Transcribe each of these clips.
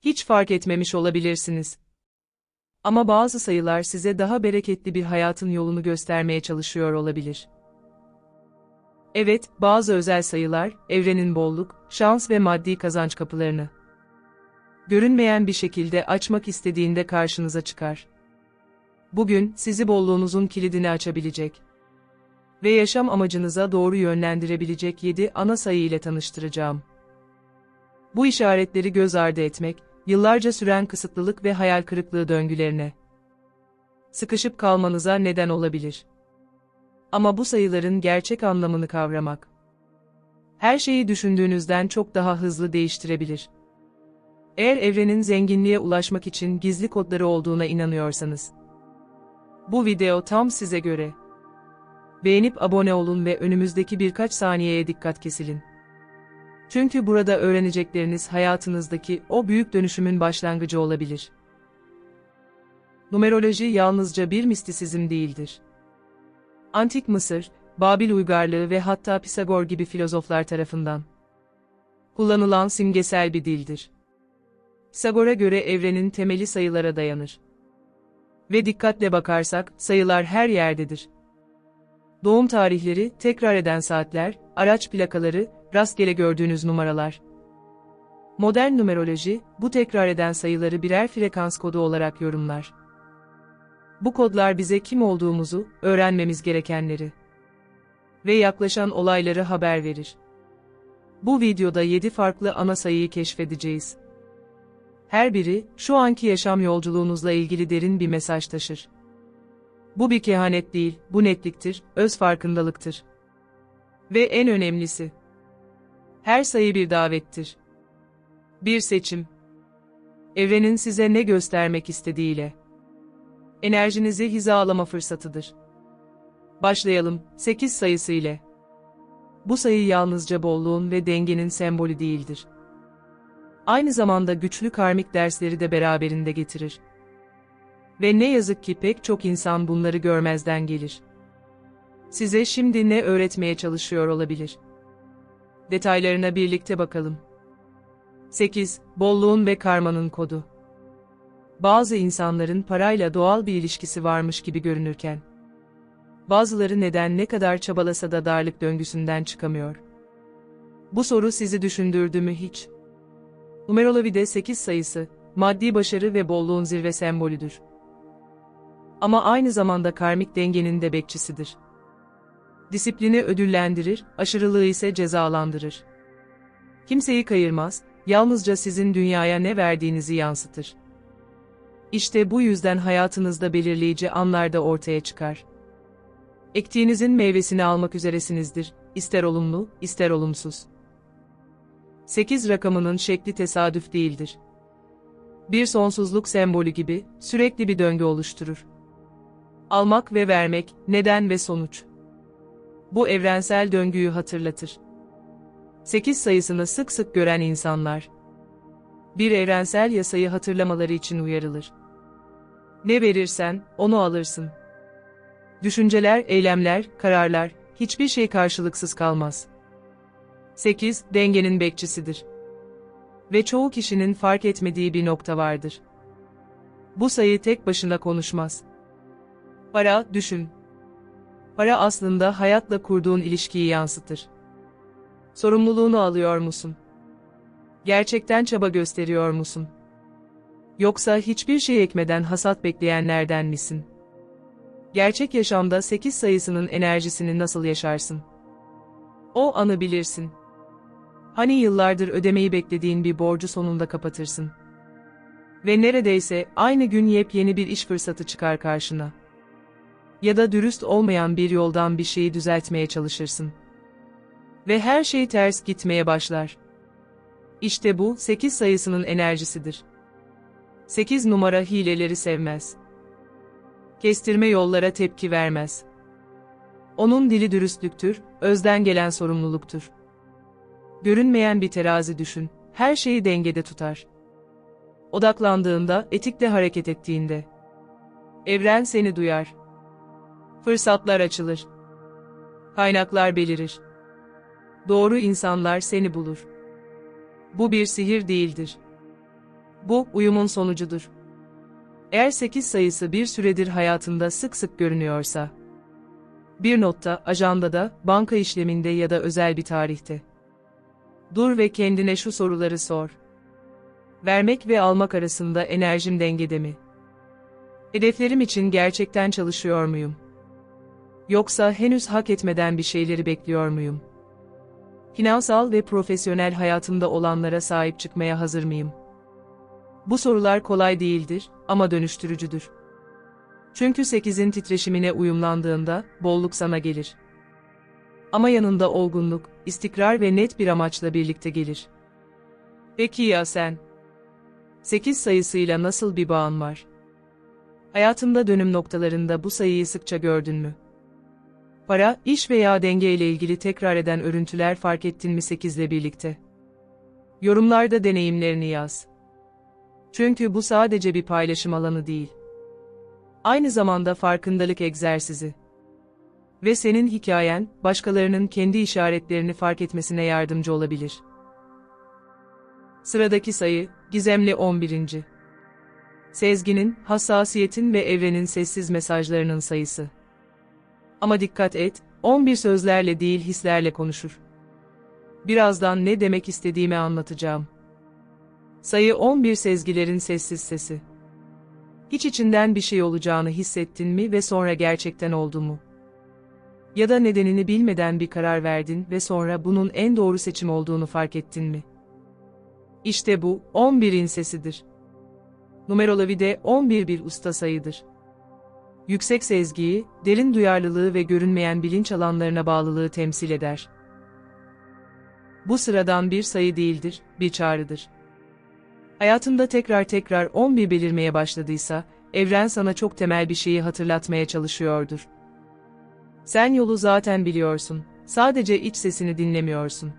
Hiç fark etmemiş olabilirsiniz. Ama bazı sayılar size daha bereketli bir hayatın yolunu göstermeye çalışıyor olabilir. Evet, bazı özel sayılar, evrenin bolluk, şans ve maddi kazanç kapılarını görünmeyen bir şekilde açmak istediğinde karşınıza çıkar. Bugün sizi bolluğunuzun kilidini açabilecek ve yaşam amacınıza doğru yönlendirebilecek 7 ana sayı ile tanıştıracağım. Bu işaretleri göz ardı etmek, yıllarca süren kısıtlılık ve hayal kırıklığı döngülerine sıkışıp kalmanıza neden olabilir. Ama bu sayıların gerçek anlamını kavramak, her şeyi düşündüğünüzden çok daha hızlı değiştirebilir. Eğer evrenin zenginliğe ulaşmak için gizli kodları olduğuna inanıyorsanız, bu video tam size göre. Beğenip abone olun ve önümüzdeki birkaç saniyeye dikkat kesilin. Çünkü burada öğrenecekleriniz hayatınızdaki o büyük dönüşümün başlangıcı olabilir. Numeroloji yalnızca bir mistisizm değildir. Antik Mısır, Babil uygarlığı ve hatta Pisagor gibi filozoflar tarafından kullanılan simgesel bir dildir. Pisagor'a göre evrenin temeli sayılara dayanır. Ve dikkatle bakarsak, sayılar her yerdedir. Doğum tarihleri, tekrar eden saatler, araç plakaları, rastgele gördüğünüz numaralar. Modern numeroloji, bu tekrar eden sayıları birer frekans kodu olarak yorumlar. Bu kodlar bize kim olduğumuzu, öğrenmemiz gerekenleri ve yaklaşan olayları haber verir. Bu videoda 7 farklı ana sayıyı keşfedeceğiz. Her biri, şu anki yaşam yolculuğunuzla ilgili derin bir mesaj taşır. Bu bir kehanet değil, bu netliktir, öz farkındalıktır. Ve en önemlisi, her sayı bir davettir. Bir seçim. Evrenin size ne göstermek istediğiyle. Enerjinizi hizalama fırsatıdır. Başlayalım, 8 sayısı ile. Bu sayı yalnızca bolluğun ve dengenin sembolü değildir. Aynı zamanda güçlü karmik dersleri de beraberinde getirir. Ve ne yazık ki pek çok insan bunları görmezden gelir. Size şimdi ne öğretmeye çalışıyor olabilir? Detaylarına birlikte bakalım. 8. Bolluğun ve karmanın kodu. Bazı insanların parayla doğal bir ilişkisi varmış gibi görünürken, bazıları neden ne kadar çabalasa da darlık döngüsünden çıkamıyor. Bu soru sizi düşündürdü mü hiç? Numeroloji'de 8 sayısı, maddi başarı ve bolluğun zirve sembolüdür. Ama aynı zamanda karmik dengenin de bekçisidir. Disiplini ödüllendirir, aşırılığı ise cezalandırır. Kimseyi kayırmaz, yalnızca sizin dünyaya ne verdiğinizi yansıtır. İşte bu yüzden hayatınızda belirleyici anlarda ortaya çıkar. Ektiğinizin meyvesini almak üzeresinizdir, ister olumlu, ister olumsuz. 8 rakamının şekli tesadüf değildir. Bir sonsuzluk sembolü gibi sürekli bir döngü oluşturur. Almak ve vermek, neden ve sonuç. Bu evrensel döngüyü hatırlatır. 8 sayısını sık sık gören insanlar bir evrensel yasayı hatırlamaları için uyarılır. Ne verirsen onu alırsın. Düşünceler, eylemler, kararlar hiçbir şey karşılıksız kalmaz. 8. Dengenin bekçisidir. Ve çoğu kişinin fark etmediği bir nokta vardır. Bu sayı tek başına konuşmaz. Para, düşün. Para aslında hayatla kurduğun ilişkiyi yansıtır. Sorumluluğunu alıyor musun? Gerçekten çaba gösteriyor musun? Yoksa hiçbir şey ekmeden hasat bekleyenlerden misin? Gerçek yaşamda 8 sayısının enerjisini nasıl yaşarsın? O anı bilirsin. Hani yıllardır ödemeyi beklediğin bir borcu sonunda kapatırsın. Ve neredeyse aynı gün yepyeni bir iş fırsatı çıkar karşına. Ya da dürüst olmayan bir yoldan bir şeyi düzeltmeye çalışırsın. Ve her şey ters gitmeye başlar. İşte bu 8 sayısının enerjisidir. 8 numara hileleri sevmez. Kestirme yollara tepki vermez. Onun dili dürüstlüktür, özden gelen sorumluluktur. Görünmeyen bir terazi düşün, her şeyi dengede tutar. Odaklandığında, etikle hareket ettiğinde. Evren seni duyar. Fırsatlar açılır. Kaynaklar belirir. Doğru insanlar seni bulur. Bu bir sihir değildir. Bu, uyumun sonucudur. Eğer 8 sayısı bir süredir hayatında sık sık görünüyorsa, bir notta, ajandada, banka işleminde ya da özel bir tarihte. Dur ve kendine şu soruları sor. Vermek ve almak arasında enerjim dengede mi? Hedeflerim için gerçekten çalışıyor muyum? Yoksa henüz hak etmeden bir şeyleri bekliyor muyum? Finansal ve profesyonel hayatımda olanlara sahip çıkmaya hazır mıyım? Bu sorular kolay değildir ama dönüştürücüdür. Çünkü 8'in titreşimine uyumlandığında bolluk sana gelir. Ama yanında olgunluk, istikrar ve net bir amaçla birlikte gelir. Peki ya sen? 8 sayısıyla nasıl bir bağın var? Hayatında dönüm noktalarında bu sayıyı sıkça gördün mü? Para, iş veya denge ile ilgili tekrar eden örüntüler fark ettin mi 8 ile birlikte? Yorumlarda deneyimlerini yaz. Çünkü bu sadece bir paylaşım alanı değil. Aynı zamanda farkındalık egzersizi. Ve senin hikayen, başkalarının kendi işaretlerini fark etmesine yardımcı olabilir. Sıradaki sayı, gizemli 11. Sezginin, hassasiyetin ve evrenin sessiz mesajlarının sayısı. Ama dikkat et, 11 sözlerle değil hislerle konuşur. Birazdan ne demek istediğimi anlatacağım. Sayı 11 sezgilerin sessiz sesi. Hiç içinden bir şey olacağını hissettin mi ve sonra gerçekten oldu mu? Ya da nedenini bilmeden bir karar verdin ve sonra bunun en doğru seçim olduğunu fark ettin mi? İşte bu, 11'in sesidir. Numeroloji 11 bir usta sayıdır. Yüksek sezgiyi, derin duyarlılığı ve görünmeyen bilinç alanlarına bağlılığı temsil eder. Bu sıradan bir sayı değildir, bir çağrıdır. Hayatında tekrar tekrar 11 belirmeye başladıysa, evren sana çok temel bir şeyi hatırlatmaya çalışıyordur. Sen yolu zaten biliyorsun, sadece iç sesini dinlemiyorsun.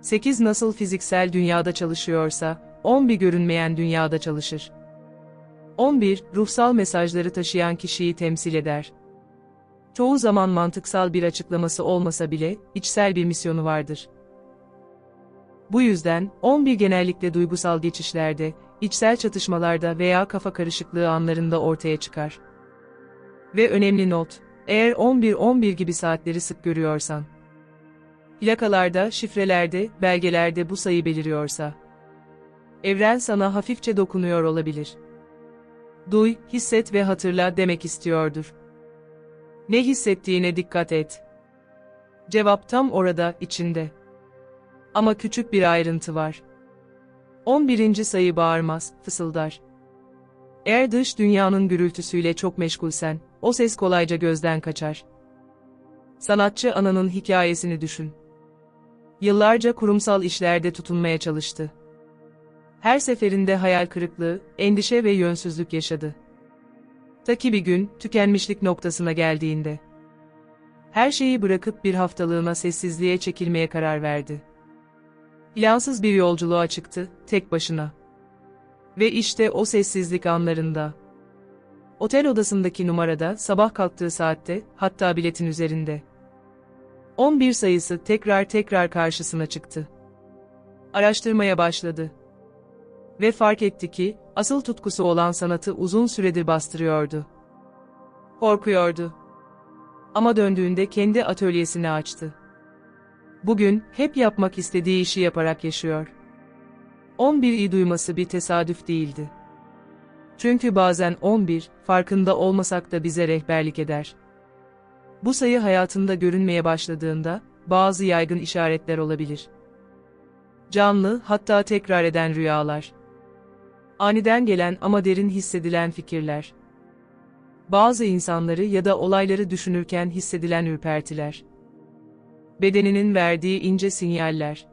8 nasıl fiziksel dünyada çalışıyorsa, 11 görünmeyen dünyada çalışır. 11, ruhsal mesajları taşıyan kişiyi temsil eder. Çoğu zaman mantıksal bir açıklaması olmasa bile, içsel bir misyonu vardır. Bu yüzden, 11 genellikle duygusal geçişlerde, içsel çatışmalarda veya kafa karışıklığı anlarında ortaya çıkar. Ve önemli not, eğer 11-11 gibi saatleri sık görüyorsan, plakalarda, şifrelerde, belgelerde bu sayı beliriyorsa, evren sana hafifçe dokunuyor olabilir. Duy, hisset ve hatırla demek istiyordur. Ne hissettiğine dikkat et. Cevap tam orada, içinde. Ama küçük bir ayrıntı var. 11. sayı bağırmaz, fısıldar. Eğer dış dünyanın gürültüsüyle çok meşgulsen, o ses kolayca gözden kaçar. Sanatçı ananın hikayesini düşün. Yıllarca kurumsal işlerde tutunmaya çalıştı. Her seferinde hayal kırıklığı, endişe ve yönsüzlük yaşadı. Ta ki bir gün, tükenmişlik noktasına geldiğinde. Her şeyi bırakıp bir haftalığına sessizliğe çekilmeye karar verdi. Plansız bir yolculuğa çıktı, tek başına. Ve işte o sessizlik anlarında. Otel odasındaki numarada, sabah kalktığı saatte, hatta biletin üzerinde. 11 sayısı tekrar tekrar karşısına çıktı. Araştırmaya başladı. Ve fark etti ki, asıl tutkusu olan sanatı uzun süredir bastırıyordu. Korkuyordu. Ama döndüğünde kendi atölyesini açtı. Bugün, hep yapmak istediği işi yaparak yaşıyor. 11 iyi duyması bir tesadüf değildi. Çünkü bazen 11, farkında olmasak da bize rehberlik eder. Bu sayı hayatında görünmeye başladığında, bazı yaygın işaretler olabilir. Canlı, hatta tekrar eden rüyalar. Aniden gelen ama derin hissedilen fikirler. Bazı insanları ya da olayları düşünürken hissedilen ürpertiler bedeninin verdiği ince sinyaller.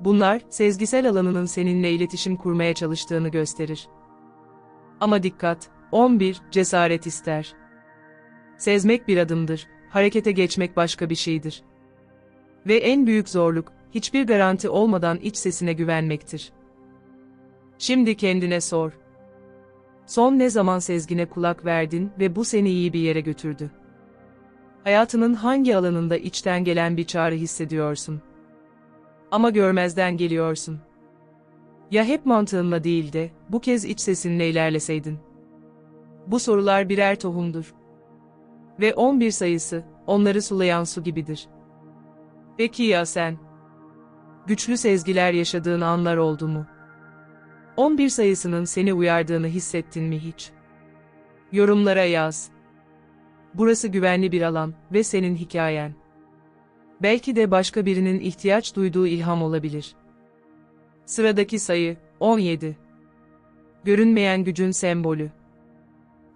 Bunlar, sezgisel alanının seninle iletişim kurmaya çalıştığını gösterir. Ama dikkat, 11, cesaret ister. Sezmek bir adımdır, harekete geçmek başka bir şeydir. Ve en büyük zorluk, hiçbir garanti olmadan iç sesine güvenmektir. Şimdi kendine sor. Son ne zaman sezgine kulak verdin ve bu seni iyi bir yere götürdü? Hayatının hangi alanında içten gelen bir çağrı hissediyorsun? Ama görmezden geliyorsun. Ya hep mantığınla değil de, bu kez iç sesinle ilerleseydin. Bu sorular birer tohumdur. Ve 11 sayısı, onları sulayan su gibidir. Peki ya sen? Güçlü sezgiler yaşadığın anlar oldu mu? 11 sayısının seni uyardığını hissettin mi hiç? Yorumlara yaz. Burası güvenli bir alan ve senin hikayen. Belki de başka birinin ihtiyaç duyduğu ilham olabilir. Sıradaki sayı 17. Görünmeyen gücün sembolü.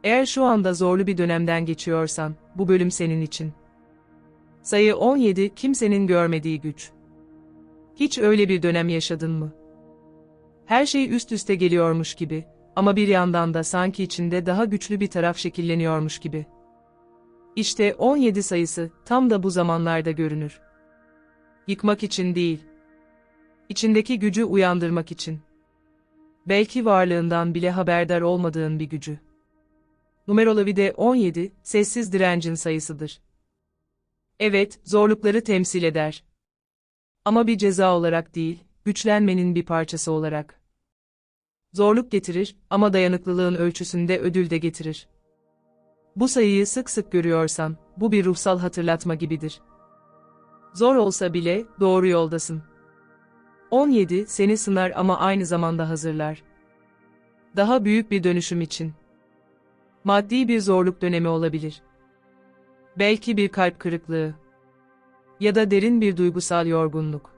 Eğer şu anda zorlu bir dönemden geçiyorsan, bu bölüm senin için. Sayı 17 kimsenin görmediği güç. Hiç öyle bir dönem yaşadın mı? Her şey üst üste geliyormuş gibi ama bir yandan da sanki içinde daha güçlü bir taraf şekilleniyormuş gibi. İşte 17 sayısı tam da bu zamanlarda görünür. Yıkmak için değil. İçindeki gücü uyandırmak için. Belki varlığından bile haberdar olmadığın bir gücü. Numeroloğide 17, sessiz direncin sayısıdır. Evet, zorlukları temsil eder. Ama bir ceza olarak değil, güçlenmenin bir parçası olarak. Zorluk getirir ama dayanıklılığın ölçüsünde ödül de getirir. Bu sayıyı sık sık görüyorsan, bu bir ruhsal hatırlatma gibidir. Zor olsa bile doğru yoldasın. 17 seni sınar ama aynı zamanda hazırlar. Daha büyük bir dönüşüm için. Maddi bir zorluk dönemi olabilir. Belki bir kalp kırıklığı. Ya da derin bir duygusal yorgunluk.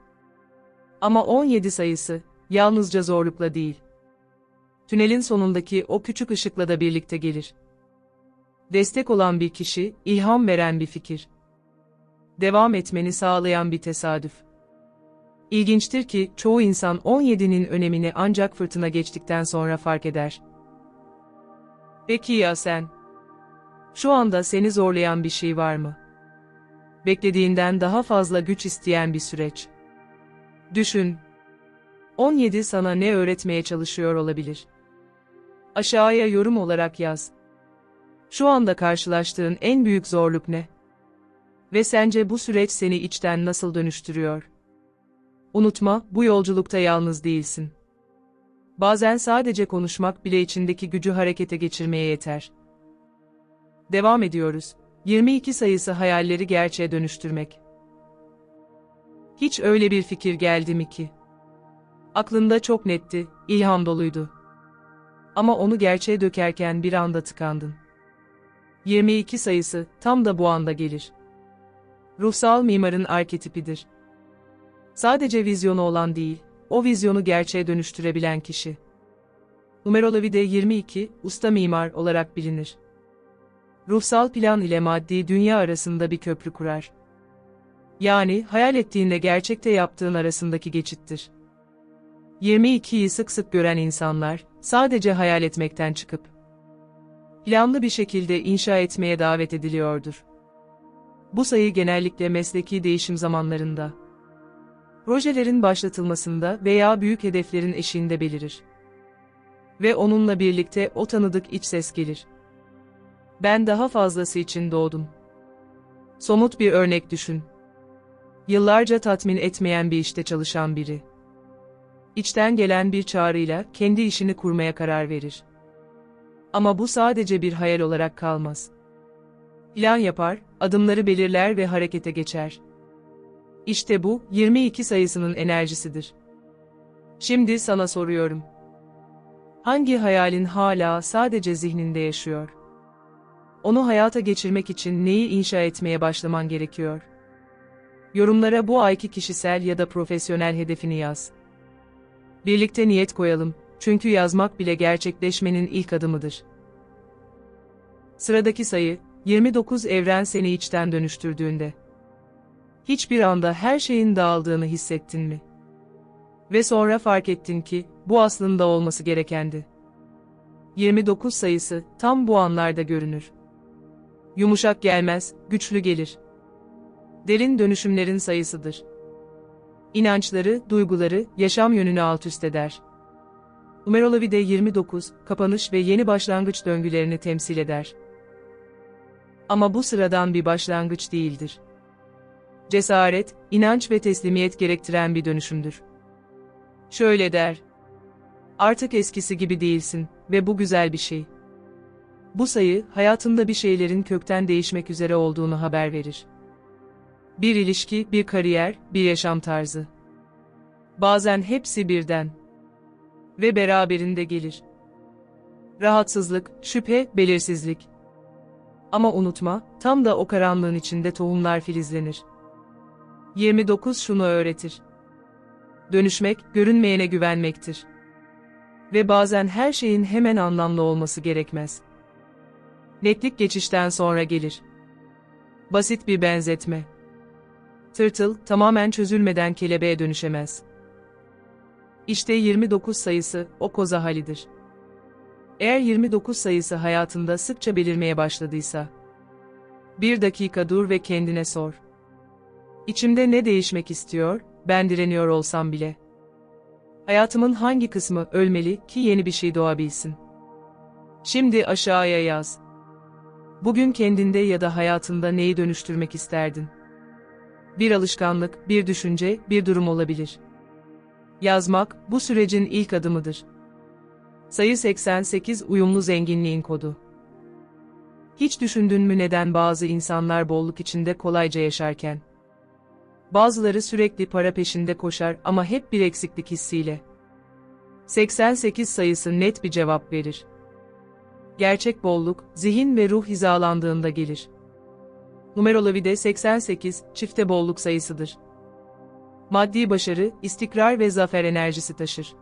Ama 17 sayısı, yalnızca zorlukla değil. Tünelin sonundaki o küçük ışıkla da birlikte gelir. Destek olan bir kişi, ilham veren bir fikir. Devam etmeni sağlayan bir tesadüf. İlginçtir ki çoğu insan 17'nin önemini ancak fırtına geçtikten sonra fark eder. Peki ya sen? Şu anda seni zorlayan bir şey var mı? Beklediğinden daha fazla güç isteyen bir süreç. Düşün. 17 sana ne öğretmeye çalışıyor olabilir? Aşağıya yorum olarak yaz. Şu anda karşılaştığın en büyük zorluk ne? Ve sence bu süreç seni içten nasıl dönüştürüyor? Unutma, bu yolculukta yalnız değilsin. Bazen sadece konuşmak bile içindeki gücü harekete geçirmeye yeter. Devam ediyoruz. 22 sayısı hayalleri gerçeğe dönüştürmek. Hiç öyle bir fikir geldi mi ki? Aklında çok netti, ilham doluydu. Ama onu gerçeğe dökerken bir anda tıkandın. 22 sayısı tam da bu anda gelir. Ruhsal mimarın arketipidir. Sadece vizyonu olan değil, o vizyonu gerçeğe dönüştürebilen kişi. Numeroloğide 22, usta mimar olarak bilinir. Ruhsal plan ile maddi dünya arasında bir köprü kurar. Yani hayal ettiğinle gerçekte yaptığın arasındaki geçittir. 22'yi sık sık gören insanlar, sadece hayal etmekten çıkıp, planlı bir şekilde inşa etmeye davet ediliyordur. Bu sayı genellikle mesleki değişim zamanlarında, projelerin başlatılmasında veya büyük hedeflerin eşiğinde belirir. Ve onunla birlikte o tanıdık iç ses gelir. Ben daha fazlası için doğdum. Somut bir örnek düşün. Yıllarca tatmin etmeyen bir işte çalışan biri. İçten gelen bir çağrıyla kendi işini kurmaya karar verir. Ama bu sadece bir hayal olarak kalmaz. Plan yapar, adımları belirler ve harekete geçer. İşte bu, 22 sayısının enerjisidir. Şimdi sana soruyorum. Hangi hayalin hala sadece zihninde yaşıyor? Onu hayata geçirmek için neyi inşa etmeye başlaman gerekiyor? Yorumlara bu ayki kişisel ya da profesyonel hedefini yaz. Birlikte niyet koyalım, çünkü yazmak bile gerçekleşmenin ilk adımıdır. Sıradaki sayı, 29 evren seni içten dönüştürdüğünde. Hiçbir anda her şeyin dağıldığını hissettin mi? Ve sonra fark ettin ki, bu aslında olması gerekendi. 29 sayısı, tam bu anlarda görünür. Yumuşak gelmez, güçlü gelir. Derin dönüşümlerin sayısıdır. İnançları, duyguları, yaşam yönünü alt üst eder. Numeroloğide 29, kapanış ve yeni başlangıç döngülerini temsil eder. Ama bu sıradan bir başlangıç değildir. Cesaret, inanç ve teslimiyet gerektiren bir dönüşümdür. Şöyle der. Artık eskisi gibi değilsin ve bu güzel bir şey. Bu sayı, hayatında bir şeylerin kökten değişmek üzere olduğunu haber verir. Bir ilişki, bir kariyer, bir yaşam tarzı. Bazen hepsi birden. Ve beraberinde gelir. Rahatsızlık, şüphe, belirsizlik. Ama unutma, tam da o karanlığın içinde tohumlar filizlenir. 29 şunu öğretir. Dönüşmek, görünmeyene güvenmektir. Ve bazen her şeyin hemen anlamlı olması gerekmez. Netlik geçişten sonra gelir. Basit bir benzetme. Tırtıl, tamamen çözülmeden kelebeğe dönüşemez. İşte 29 sayısı, o koza halidir. Eğer 29 sayısı hayatında sıkça belirmeye başladıysa, bir dakika dur ve kendine sor. İçimde ne değişmek istiyor, ben direniyor olsam bile. Hayatımın hangi kısmı ölmeli ki yeni bir şey doğabilsin? Şimdi aşağıya yaz. Bugün kendinde ya da hayatında neyi dönüştürmek isterdin? Bir alışkanlık, bir düşünce, bir durum olabilir. Yazmak, bu sürecin ilk adımıdır. Sayı 88 uyumlu zenginliğin kodu. Hiç düşündün mü neden bazı insanlar bolluk içinde kolayca yaşarken? Bazıları sürekli para peşinde koşar ama hep bir eksiklik hissiyle. 88 sayısı net bir cevap verir. Gerçek bolluk, zihin ve ruh hizalandığında gelir. Numeroloğide 88, çifte bolluk sayısıdır. Maddi başarı, istikrar ve zafer enerjisi taşır.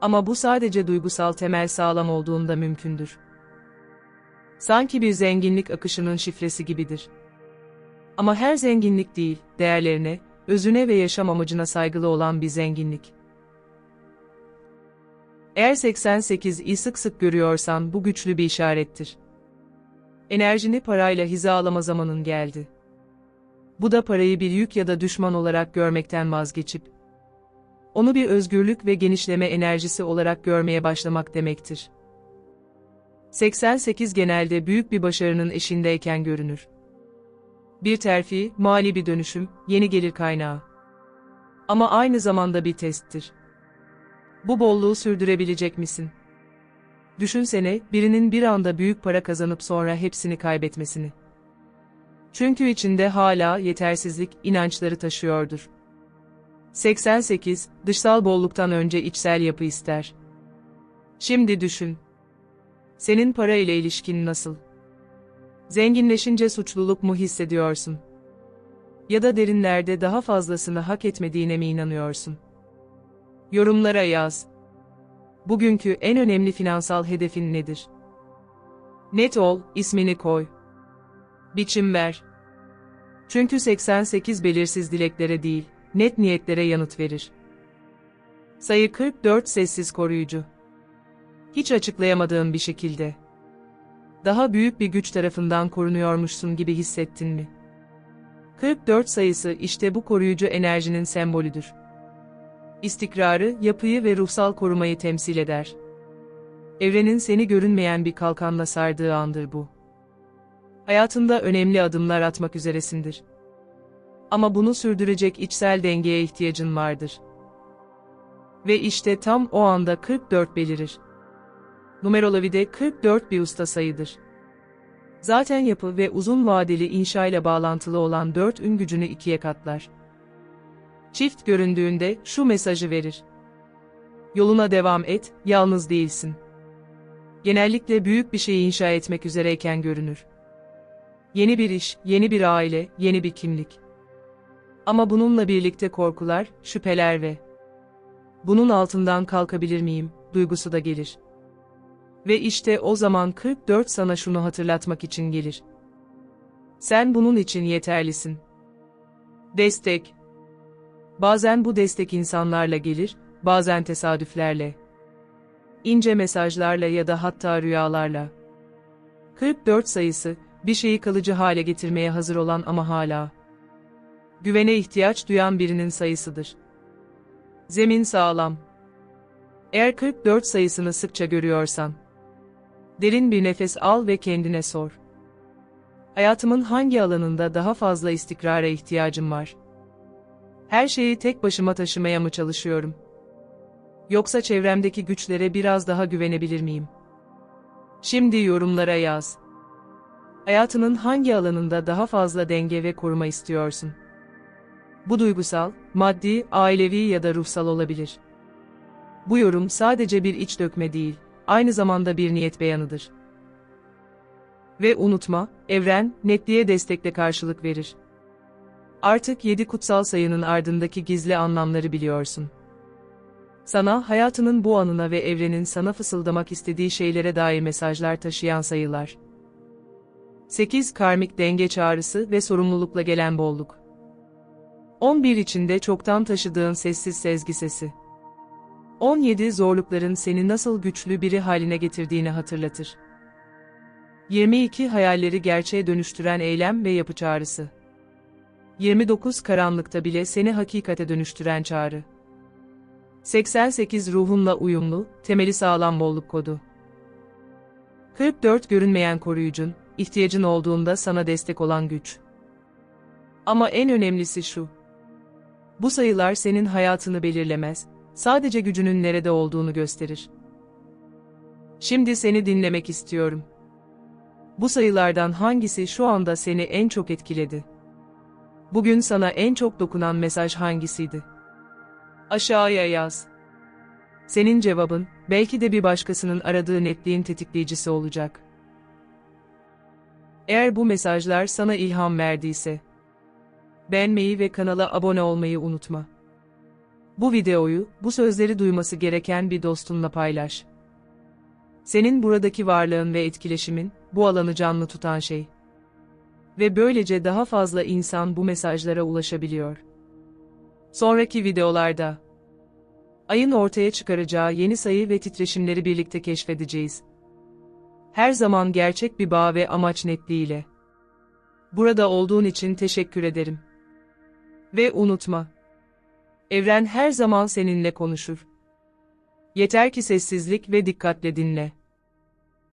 Ama bu sadece duygusal temel sağlam olduğunda mümkündür. Sanki bir zenginlik akışının şifresi gibidir. Ama her zenginlik değil, değerlerine, özüne ve yaşam amacına saygılı olan bir zenginlik. Eğer 88'i sık sık görüyorsan bu güçlü bir işarettir. Enerjini parayla hizalama zamanın geldi. Bu da parayı bir yük ya da düşman olarak görmekten vazgeçip, onu bir özgürlük ve genişleme enerjisi olarak görmeye başlamak demektir. 88 genelde büyük bir başarının eşindeyken görünür. Bir terfi, mali bir dönüşüm, yeni gelir kaynağı. Ama aynı zamanda bir testtir. Bu bolluğu sürdürebilecek misin? Düşünsene, birinin bir anda büyük para kazanıp sonra hepsini kaybetmesini. Çünkü içinde hala yetersizlik inançları taşıyordur. 88, dışsal bolluktan önce içsel yapı ister. Şimdi düşün. Senin para ile ilişkin nasıl? Zenginleşince suçluluk mu hissediyorsun? Ya da derinlerde daha fazlasını hak etmediğine mi inanıyorsun? Yorumlara yaz. Bugünkü en önemli finansal hedefin nedir? Net ol, ismini koy. Biçim ver. Çünkü 88 belirsiz dileklere değil, net niyetlere yanıt verir. Sayı 44 sessiz koruyucu. Hiç açıklayamadığın bir şekilde. Daha büyük bir güç tarafından korunuyormuşsun gibi hissettin mi? 44 sayısı işte bu koruyucu enerjinin sembolüdür. İstikrarı, yapıyı ve ruhsal korumayı temsil eder. Evrenin seni görünmeyen bir kalkanla sardığı andır bu. Hayatında önemli adımlar atmak üzeresindir. Ama bunu sürdürecek içsel dengeye ihtiyacın vardır. Ve işte tam o anda 44 belirir. Numerolojide 44 bir usta sayıdır. Zaten yapı ve uzun vadeli inşa ile bağlantılı olan 4 ün gücünü ikiye katlar. Çift göründüğünde şu mesajı verir. Yoluna devam et, yalnız değilsin. Genellikle büyük bir şeyi inşa etmek üzereyken görünür. Yeni bir iş, yeni bir aile, yeni bir kimlik. Ama bununla birlikte korkular, şüpheler ve bunun altından kalkabilir miyim duygusu da gelir. Ve işte o zaman 44 sana şunu hatırlatmak için gelir. Sen bunun için yeterlisin. Destek. Bazen bu destek insanlarla gelir, bazen tesadüflerle. İnce mesajlarla ya da hatta rüyalarla. 44 sayısı, bir şeyi kalıcı hale getirmeye hazır olan ama hala güvene ihtiyaç duyan birinin sayısıdır. Zemin sağlam. Eğer 44 sayısını sıkça görüyorsan, derin bir nefes al ve kendine sor. Hayatımın hangi alanında daha fazla istikrara ihtiyacım var? Her şeyi tek başıma taşımaya mı çalışıyorum? Yoksa çevremdeki güçlere biraz daha güvenebilir miyim? Şimdi yorumlara yaz. Hayatının hangi alanında daha fazla denge ve koruma istiyorsun? Bu duygusal, maddi, ailevi ya da ruhsal olabilir. Bu yorum sadece bir iç dökme değil, aynı zamanda bir niyet beyanıdır. Ve unutma, evren, netliğe destekle karşılık verir. Artık yedi kutsal sayının ardındaki gizli anlamları biliyorsun. Sana hayatının bu anına ve evrenin sana fısıldamak istediği şeylere dair mesajlar taşıyan sayılar. 8 karmik denge çağrısı ve sorumlulukla gelen bolluk. 11 içinde çoktan taşıdığın sessiz sezgi sesi. 17 zorlukların seni nasıl güçlü biri haline getirdiğini hatırlatır. 22 hayalleri gerçeğe dönüştüren eylem ve yapı çağrısı. 29 karanlıkta bile seni hakikate dönüştüren çağrı. 88 ruhunla uyumlu, temeli sağlam bolluk kodu. 44 görünmeyen koruyucun, ihtiyacın olduğunda sana destek olan güç. Ama en önemlisi şu. Bu sayılar senin hayatını belirlemez, sadece gücünün nerede olduğunu gösterir. Şimdi seni dinlemek istiyorum. Bu sayılardan hangisi şu anda seni en çok etkiledi? Bugün sana en çok dokunan mesaj hangisiydi? Aşağıya yaz. Senin cevabın, belki de bir başkasının aradığı netliğin tetikleyicisi olacak. Eğer bu mesajlar sana ilham verdiyse, beğenmeyi ve kanala abone olmayı unutma. Bu videoyu, bu sözleri duyması gereken bir dostunla paylaş. Senin buradaki varlığın ve etkileşimin, bu alanı canlı tutan şey. Ve böylece daha fazla insan bu mesajlara ulaşabiliyor. Sonraki videolarda, ayın ortaya çıkaracağı yeni sayı ve titreşimleri birlikte keşfedeceğiz. Her zaman gerçek bir bağ ve amaç netliğiyle. Burada olduğun için teşekkür ederim. Ve unutma. Evren her zaman seninle konuşur. Yeter ki sessizlik ve dikkatle dinle.